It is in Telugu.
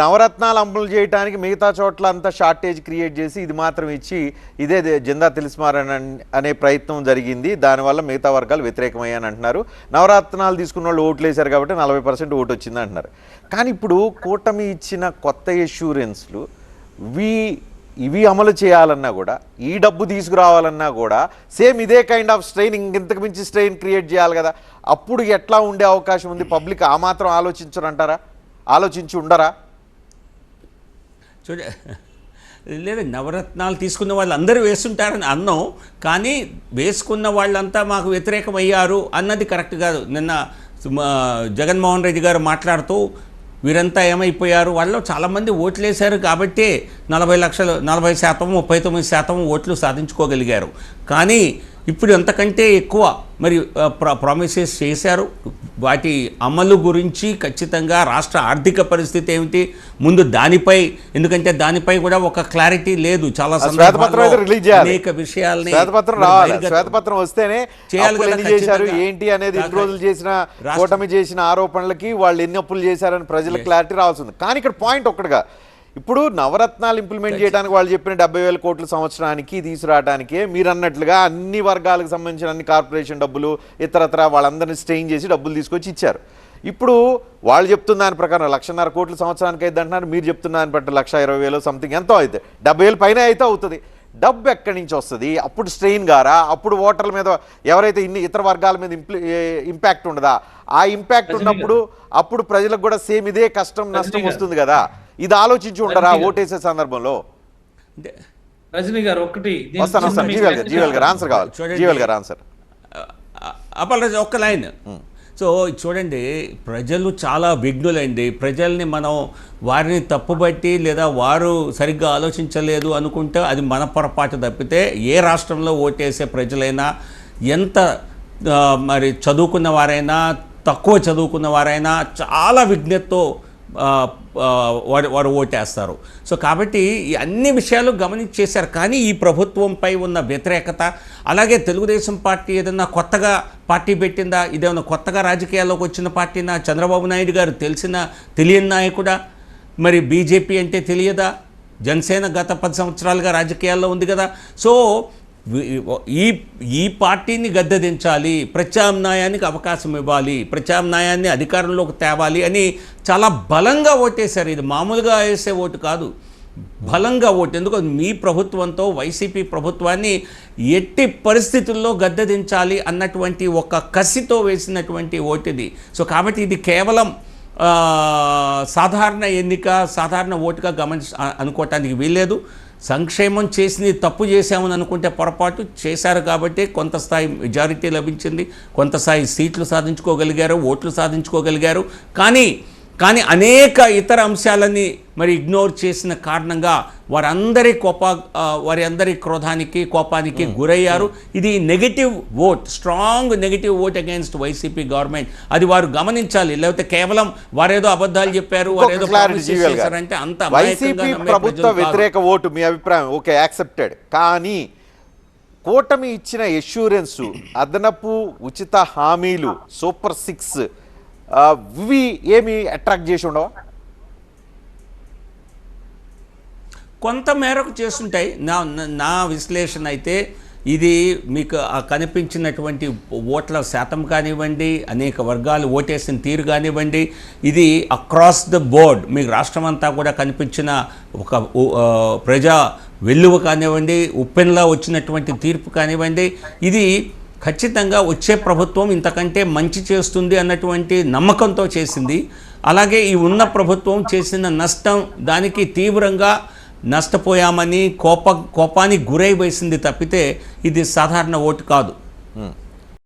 నవరత్నాలు అమలు చేయడానికి మిగతా చోట్ల అంతా షార్టేజ్ క్రియేట్ చేసి ఇది మాత్రం ఇచ్చి ఇదే జిందా జెండా తెలిసిమారని అనే ప్రయత్నం జరిగింది. దానివల్ల మిగతా వర్గాలు వ్యతిరేకమయ్యాని అంటున్నారు. నవరత్నాలు తీసుకున్న వాళ్ళు ఓట్లు వేశారు కాబట్టి నలభై పర్సెంట్ ఓటు వచ్చింది అంటున్నారు. కానీ ఇప్పుడు కూటమి ఇచ్చిన కొత్త ఇన్సూరెన్స్లు వి ఇవి అమలు చేయాలన్నా కూడా ఈ డబ్బు తీసుకురావాలన్నా కూడా సేమ్ ఇదే కైండ్ ఆఫ్ స్ట్రెయిన్ ఇంతకు మించి స్ట్రెయిన్ క్రియేట్ చేయాలి కదా. అప్పుడు ఎట్లా ఉండే అవకాశం ఉంది? పబ్లిక్ ఆ మాత్రం ఆలోచించరంటారా? ఆలోచించి ఉండరా? చూడ లేదా నవరత్నాలు తీసుకున్న వాళ్ళు అందరూ వేస్తుంటారని అన్నాం కానీ వేసుకున్న వాళ్ళంతా మాకు వ్యతిరేకమయ్యారు అన్నది కరెక్ట్ కాదు. నిన్న మా జగన్మోహన్ రెడ్డి గారు మాట్లాడుతూ వీరంతా ఏమైపోయారు? వాళ్ళు చాలామంది ఓట్లు వేశారు కాబట్టి నలభై లక్షలు నలభై శాతం ముప్పై తొమ్మిది శాతం ఓట్లు సాధించుకోగలిగారు. కానీ ఇప్పుడు అంతకంటే ఎక్కువ మరి ప్రామిసెస్ చేశారు. వాటి అమలు గురించి ఖచ్చితంగా రాష్ట్ర ఆర్థిక పరిస్థితి ఏమిటి ముందు దానిపై ఎందుకంటే దానిపై కూడా ఒక క్లారిటీ లేదు. చాలా అనేక విషయాల్ని శ్వేతపత్రం వస్తేనే చేయాలి చేశారు. ఏంటి అనేది ఇన్ని రోజులు చేసిన కూటమి చేసిన ఆరోపణలకి వాళ్ళు ఎన్ని అప్పులు చేశారని ప్రజలకు క్లారిటీ రావాల్సింది కానీ ఇక్కడ పాయింట్ ఒక్కటిగా ఇప్పుడు నవరత్నాలు ఇంప్లిమెంట్ చేయడానికి వాళ్ళు చెప్పిన డెబ్బై వేల కోట్ల సంవత్సరానికి తీసుకురావడానికే మీరు అన్నట్లుగా అన్ని వర్గాలకు సంబంధించిన అన్ని కార్పొరేషన్ డబ్బులు ఇతరత్ర వాళ్ళందరినీ స్ట్రెయిన్ చేసి డబ్బులు తీసుకొచ్చి ఇచ్చారు. ఇప్పుడు వాళ్ళు చెప్తున్న దాని ప్రకారం లక్షన్నర కోట్ల సంవత్సరానికి అయితే అంటున్నారు మీరు చెప్తున్న దాన్ని బట్టి లక్ష ఇరవై వేలు సంథింగ్ ఎంతో అయితే. డెబ్బై వేలు పైన అయితే అవుతుంది. డబ్బు ఎక్కడి నుంచి వస్తుంది? అప్పుడు స్ట్రెయిన్ గారా? అప్పుడు ఓటర్ల మీద ఎవరైతే ఇన్ని ఇతర వర్గాల మీద ఇంప్లి ఇంపాక్ట్ ఉండదా? ఆ ఇంపాక్ట్ ఉన్నప్పుడు అప్పుడు ప్రజలకు కూడా సేమ్ ఇదే కష్టం నష్టం. వస్తుంది కదా. ఇది ఆలోచించి ఉండరా. ఓటేసే సందర్భంలో? రజనీ గారు ఒకటి వస్తాను వస్తాను. జీవల్ గారు జీవల్ గారు ఆన్సర్ కావాలి. చూడండి. జీవల్ గారు ఆన్సర్ ఒక్క లైన్. సో చూడండి ప్రజలు చాలా విఘ్నులండి. ప్రజల్ని మనం వారిని తప్పుబట్టి లేదా వారు సరిగ్గా ఆలోచించలేదు అనుకుంటే అది మన పొరపాటు తప్పితే ఏ రాష్ట్రంలో ఓటేసే ప్రజలైనా ఎంత మరి చదువుకున్న వారైనా తక్కువ చదువుకున్న వారైనా చాలా విజ్ఞతతో ఆ, వారు వారు ఓటేస్తారు. సో కాబట్టి ఈ అన్ని విషయాలు గమనించేశారు. కానీ ఈ ప్రభుత్వంపై ఉన్న వ్యతిరేకత అలాగే తెలుగుదేశం పార్టీ ఏదన్నా కొత్తగా పార్టీ పెట్టిందా? ఇదేమన్నా కొత్తగా రాజకీయాల్లోకి వచ్చిన పార్టీనా? చంద్రబాబు నాయుడు గారు తెలిసిన తెలియని నాయకుడా? మరి బీజేపీ అంటే తెలియదా? జనసేన గత పది సంవత్సరాలుగా రాజకీయాల్లో ఉంది కదా? సో ఈ ఈ పార్టీని గద్దెదించాలి ప్రత్యామ్నాయానికి అవకాశం ఇవ్వాలి ప్రత్యామ్నాయాన్ని అధికారంలోకి తేవాలి అని చాలా బలంగా ఓటేశారు. ఇది మామూలుగా వేసే ఓటు కాదు. బలంగా ఓటు. ఎందుకు మీ ప్రభుత్వంతో వైసీపీ ప్రభుత్వాన్ని ఎట్టి పరిస్థితుల్లో గద్దెదించాలి అన్నటువంటి ఒక కసితో వేసినటువంటి ఓటు ఇది సో కాబట్టి ఇది కేవలం సాధారణ ఎన్నిక సాధారణ ఓటుగా గమని అనుకోవటానికి వీల్లేదు. సంక్షేమం చేసింది తప్పు చేశామని అనుకుంటే పొరపాటు చేశారు కాబట్టి కొంత స్థాయి మెజారిటీ లభించింది కొంత స్థాయి సీట్లు సాధించుకోగలిగారు ఓట్లు సాధించుకోగలిగారు. కానీ కానీ అనేక ఇతర అంశాలని మరి ఇగ్నోర్ చేసిన కారణంగా వారందరి కోప వారి అందరి క్రోధానికి కోపానికి గురయ్యారు. ఇది negative vote strong negative vote against YCP government అది వారు గమనించాలి. లేకపోతే కేవలం వారేదో అబద్ధాలు చెప్పారు వారేదో చేశారంటే అంత ప్రభుత్వ. వ్యతిరేక ఓటు మీ అభిప్రాయం. ఓకే యాక్సెప్టెడ్ కానీ కూటమి ఇచ్చిన ఎష్యూరెన్స్ అదనపు ఉచిత హామీలు సూపర్ సిక్స్ ఇవి ఏమి అట్రాక్ట్ చేసి ఉండవా? కొంత మేరకు చేస్తుంటాయి. నా నా- విశ్లేషణ అయితే ఇది మీకు కనిపించినటువంటి ఓట్ల శాతం కానివ్వండి అనేక వర్గాలు ఓటేసిన తీరు కానివ్వండి ఇది అక్రాస్ ద బోర్డ్ మీకు రాష్ట్రం అంతా కూడా కనిపించిన ఒక ప్రజా వెల్లువ కానివ్వండి ఉప్పెన్లా వచ్చినటువంటి తీర్పు కానివ్వండి ఇది ఖచ్చితంగా వచ్చే ప్రభుత్వం ఇంతకంటే మంచి చేస్తుంది అన్నటువంటి నమ్మకంతో చేసింది. అలాగే ఈ ఉన్న ప్రభుత్వం చేసిన నష్టం దానికి తీవ్రంగా నష్టపోయామని కోప కోపానికి గురై వేసింది తప్పితే ఇది సాధారణ ఓటు కాదు.